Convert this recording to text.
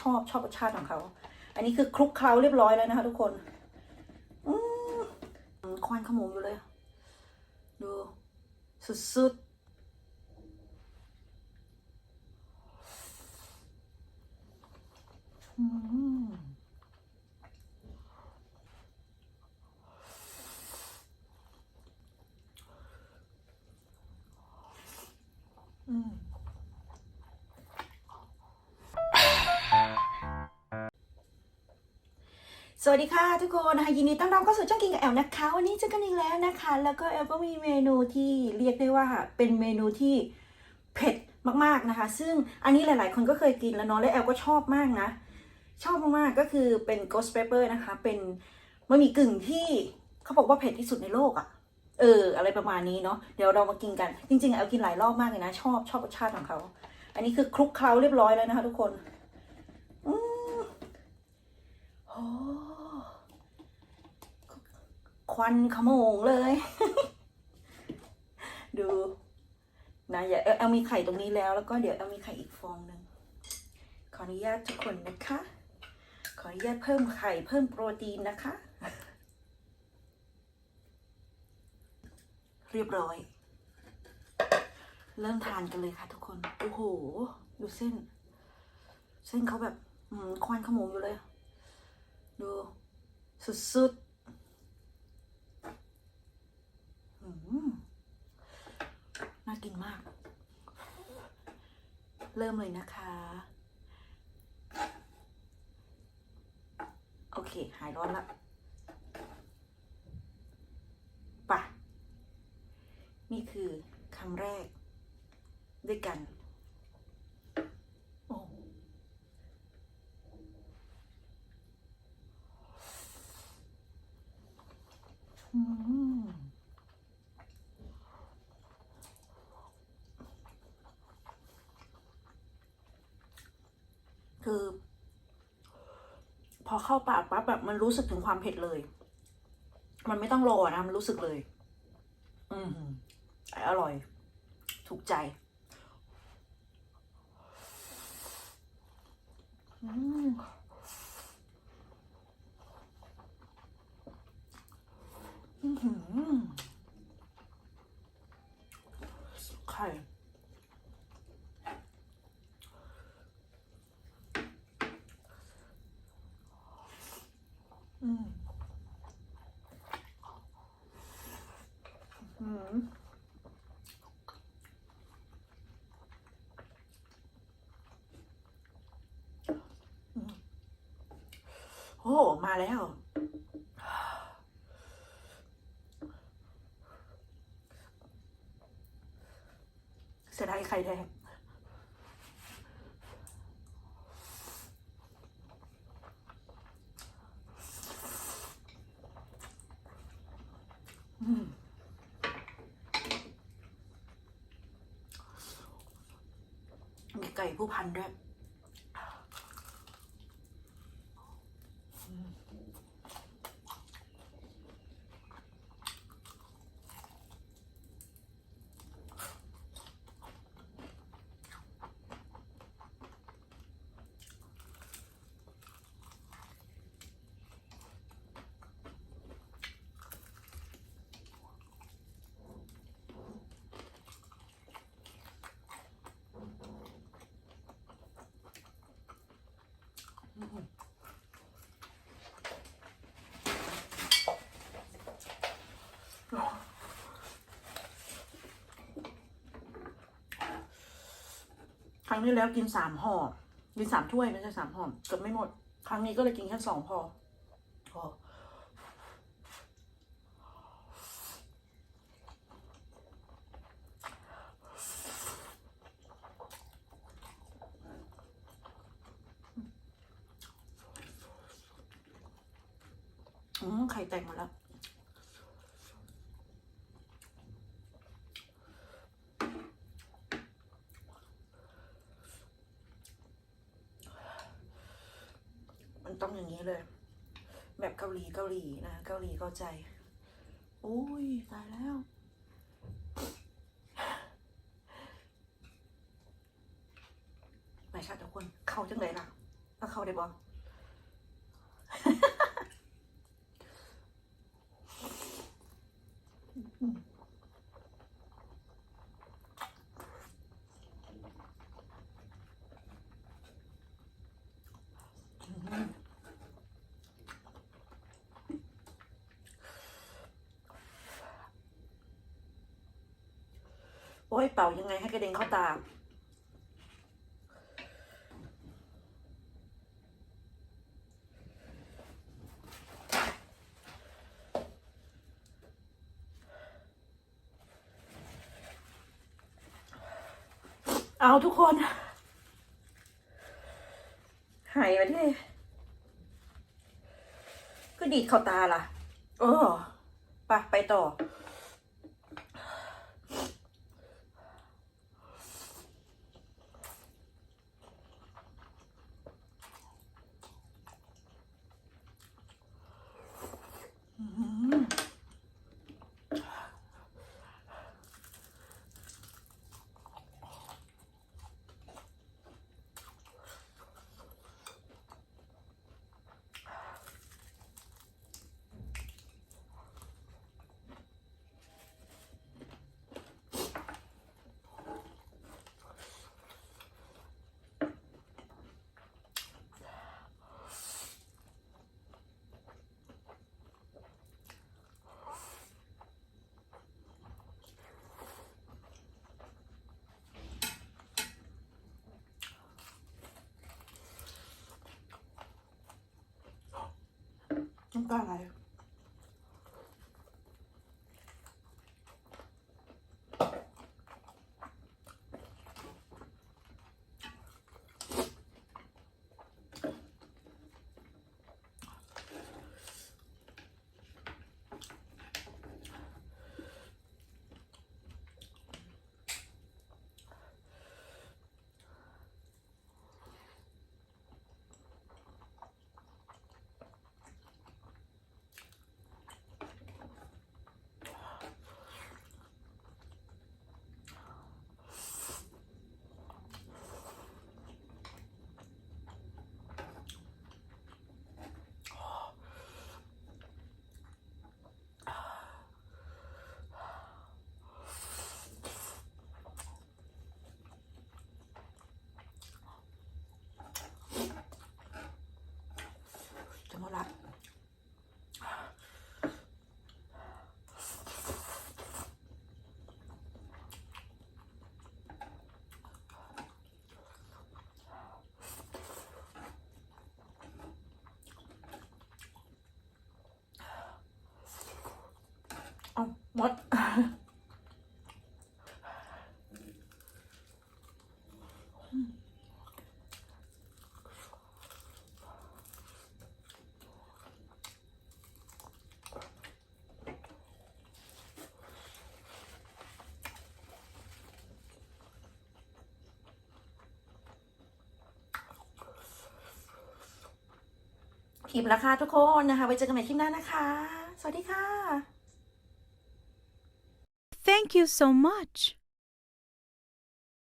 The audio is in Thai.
ชอบชอบรสชาติของเขา อันนี้คือคลุกเคล้าเรียบร้อยแล้วนะคะ ทุกคนอืมควันขโมงอยู่เลย ดู สุดๆ สวัสดีค่ะทุกคนนะคะยินดีต้อนรับเข้าสู่ช่องกินกับแอลนะคะ วันนี้เจอกันอีกแล้วนะคะ แล้วก็แอลก็มีเมนูที่เรียกได้ว่าเป็นเมนูที่เผ็ดมากๆนะคะ ซึ่งอันนี้หลายๆ คนก็เคยกินแล้วเนาะและแอลก็ชอบมากนะ ชอบมากๆก็คือเป็น ghost pepper นะคะ เป็นบะหมี่กึ่งที่เขาบอกว่าเผ็ดที่สุดในโลกอะ่ะเออ อะไรประมาณนี้เนาะเดี๋ยวเรามากินกัน จริงๆแอลกินหลายรอบมากเลยนะ ชอบชอบรสชาติของเขาอันนี้คือคลุกเคล้าเรียบร้อยแล้วนะคะ ทุกคนอืมโอ้ ควันขโมงเลย ดูนะอย่าเอาเอามีไข่ตรงนี้แล้วแล้วก็เดี๋ยวเอามีไข่อีกฟองหนึ่งขออนุญาตทุกคนนะคะ ขออนุญาตเพิ่มไข่เพิ่มโปรตีนนะคะ เรียบร้อย เริ่มทานกันเลยค่ะทุกคน โอ้โห ดูเส้น เส้นเขาแบบควันขโมงอยู่เลย ดู สุดๆ อืม น่ากินมาก เริ่มเลยนะคะ โอเค หายร้อนละป่ะนี่คือคำแรกด้วยกัน โอ้ อืม คือ พอเข้าปากปั๊บแบบมันรู้สึกถึงความเผ็ดเลย มันไม่ต้องรอนะมันรู้สึกเลย อืมอร่อย ถูกใจอืมอื้อหือไข่ อืมอืมอืม โอ้ มาแล้ว เสียดายไข่แดงอืมมีไก่ ผู้พันด้วย งที่แล้วกินสามห่อกินสามถ้วยไม่ใช่สามห่อเกือบไม่หมด ครั้งนี้ก็เลยกินแค่สองพอพอไข่แตกหมดแล้ว มั นี้เลย แบบเกาหลีเกาหลีนะเกาหลีเข้าใจอุ้ยตายแล้วไปค่ะทุกคน เข้าจังเลยล่ะเอาเขาได้บ่ โอ้ยเป่ายังไงให้กระเด็นเข้าตา เอาทุกคน หายไปที่ก็ดีดเข้าตาล่ะ เออไปไปต่อ น้ มดคลิปแล้วค่ะทุกคนนะคะ ไว้เจอกันใหม่คลิปหน้านะคะ สวัสดีค่ะ Thank you so much.